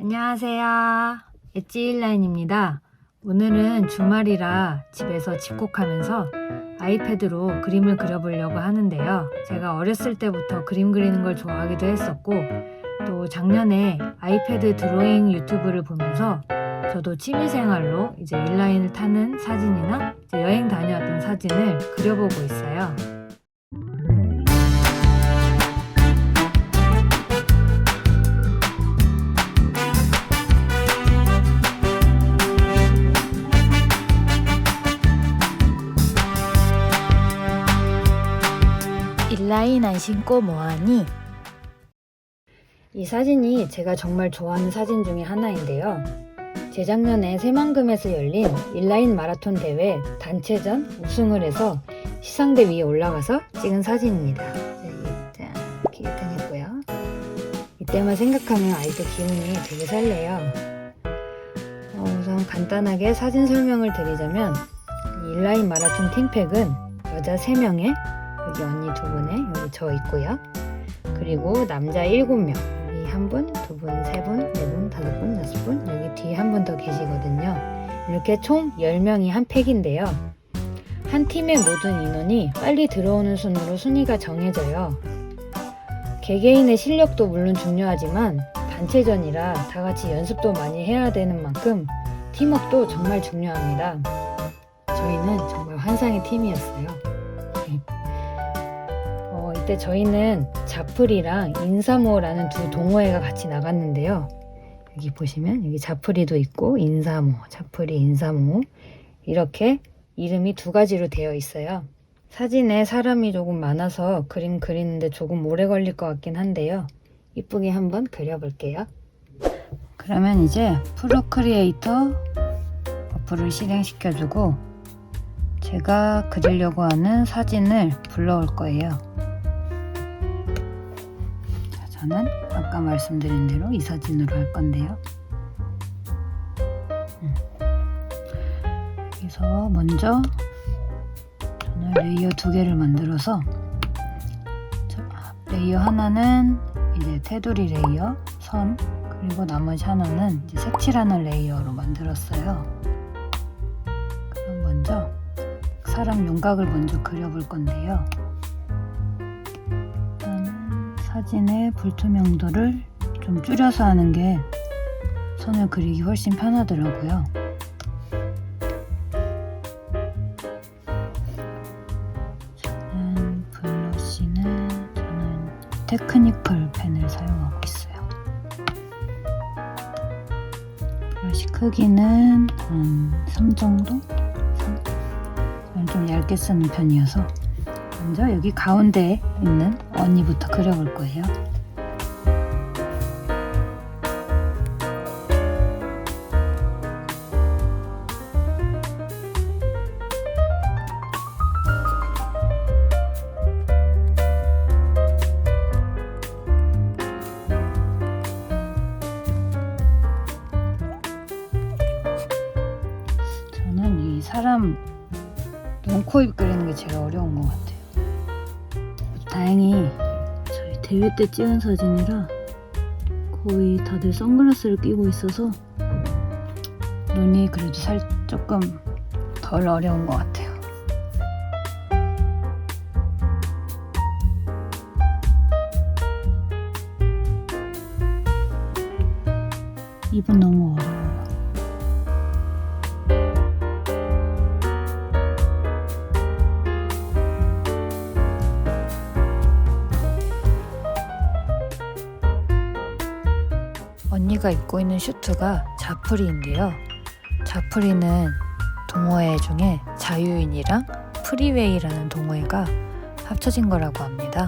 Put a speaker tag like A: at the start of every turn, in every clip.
A: 안녕하세요. 엣지일라인입니다. 오늘은 주말이라 집에서 집콕하면서 아이패드로 그림을 그려보려고 하는데요. 제가 어렸을 때부터 그림 그리는 걸 좋아하기도 했었고, 또 작년에 아이패드 드로잉 유튜브를 보면서 저도 취미생활로 이제 인라인을 타는 사진이나 여행 다녀왔던 사진을 그려보고 있어요. 안 신고 뭐하니? 이 사진이 제가 정말 좋아하는 사진 중에 하나인데요. 재작년에 새만금에서 열린 인라인 마라톤 대회 단체전 우승을 해서 시상대 위에 올라가서 찍은 사진입니다. 여기 이렇게 1등 했고요. 이때만 생각하면 아이들 기분이 되게 설레요. 어, 우선 간단하게 사진 설명을 드리자면 이 인라인 마라톤 팀팩은 여자 3명에 여기 언니 두 분에 여기 저 있고요. 그리고 남자 7명. 여기 한 분, 두 분, 세 분, 네 분, 다섯 분, 여섯 분. 여기 뒤에 한 분 더 계시거든요. 이렇게 총 10명이 한 팩인데요. 한 팀의 모든 인원이 빨리 들어오는 순으로 순위가 정해져요. 개개인의 실력도 물론 중요하지만 단체전이라 다 같이 연습도 많이 해야 되는 만큼 팀워크도 정말 중요합니다. 저희는 정말 환상의 팀이었어요. 어, 이때 저희는 자풀이랑 인사모라는 두 동호회가 같이 나갔는데요. 여기 보시면 여기 자풀이도 있고 인사모, 자풀이, 인사모 이렇게 이름이 두 가지로 되어 있어요. 사진에 사람이 조금 많아서 그림 그리는데 조금 오래 걸릴 것 같긴 한데요. 이쁘게 한번 그려볼게요. 그러면 이제 프로크리에이터 어플을 실행시켜주고 제가 그리려고 하는 사진을 불러올 거예요. 자, 저는 아까 말씀드린 대로 이 사진으로 할 건데요. 음. 여기서 먼저 저는 레이어 두 개를 만들어서 자, 레이어 하나는 이제 테두리 레이어, 선, 그리고 나머지 하나는 이제 색칠하는 레이어로 만들었어요. 그럼 먼저 사람 윤곽을 먼저 그려볼 건데요. 사진의 불투명도를 좀 줄여서 하는 게 선을 그리기 훨씬 편하더라고요. 저는 블러쉬는 저는 테크니컬 펜을 사용하고 있어요. 브러쉬 크기는 한 3 정도? 3? 저는 좀 얇게 쓰는 편이어서 먼저 여기 가운데에 있는 언니부터 그려볼 거예요. 저는 이 사람 눈, 코, 입 그리는 게 제일 어려운 것 같아요. 다행히 저희 대회 때 찍은 사진이라 거의 다들 선글라스를 끼고 있어서 눈이 그래도 살 조금 덜 어려운 것 같아요. 입은 너무 어려워 요. 언니가 입고 있는 슈트가 자프리인데요. 자프리는 동호회 중에 자유인이랑 프리웨이라는 동호회가 합쳐진 거라고 합니다.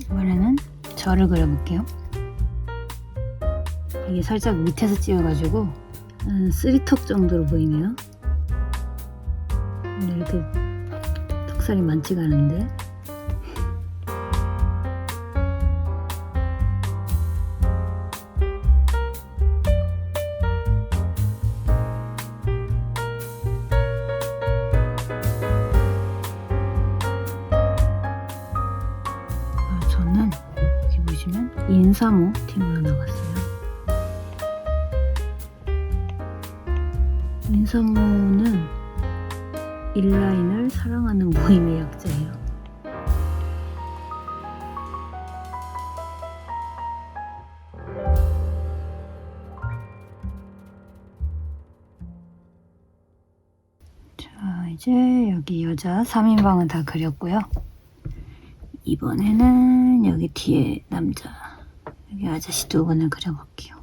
A: 이번에는 저를 그려볼게요. 이게 살짝 밑에서 찍어가지고 한 쓰리턱 정도로 보이네요. 이렇게 턱살이 많지가 않은데 민사모는 인라인을 사랑하는 모임의 약자예요. 자, 이제 여기 여자 3인방은 다 그렸고요. 이번에는 여기 뒤에 남자, 여기 아저씨 두 분을 그려볼게요.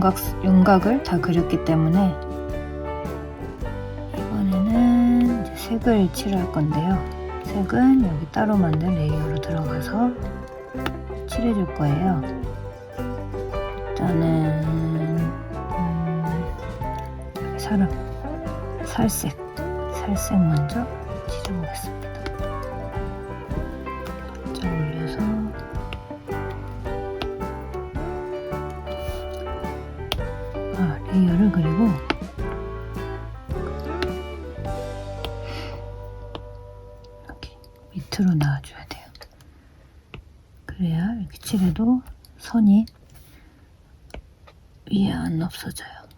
A: 윤곽, 윤곽을 다 그렸기 때문에 이번에는 색을 칠할 건데요. 색은 여기 따로 만든 레이어로 들어가서 칠해줄 거예요. 일단은 음, 사람 살색, 살색 먼저 칠해보겠습니다. 레이어를 그리고 이렇게 밑으로 놔줘야 돼요. 그래야 이렇게 칠해도 선이 위에 안 없어져요.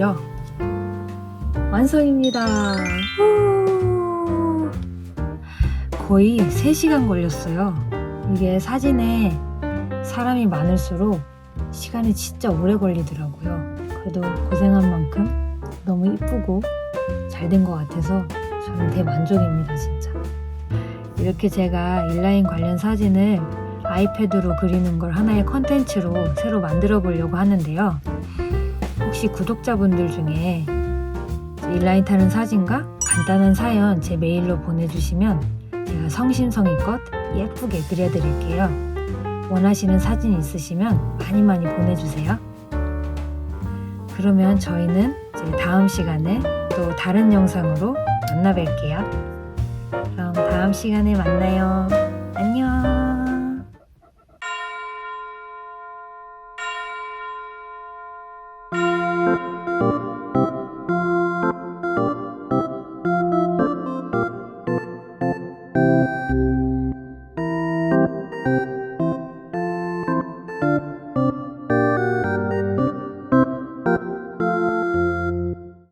A: 했고요. 완성입니다. 후! 거의 3시간 걸렸어요. 이게 사진에 사람이 많을수록 시간이 진짜 오래 걸리더라고요. 그래도 고생한 만큼 너무 이쁘고 잘 된 것 같아서 저는 대만족입니다, 진짜. 이렇게 제가 인라인 관련 사진을 아이패드로 그리는 걸 하나의 컨텐츠로 새로 만들어 보려고 하는데요. 혹시 구독자분들 중에 인라인 타는 사진과 간단한 사연 제 메일로 보내주시면 제가 성심성의껏 예쁘게 그려드릴게요. 원하시는 사진 있으시면 많이 많이 보내주세요. 그러면 저희는 다음 시간에 또 다른 영상으로 만나 뵐게요. 그럼 다음 시간에 만나요. 안녕.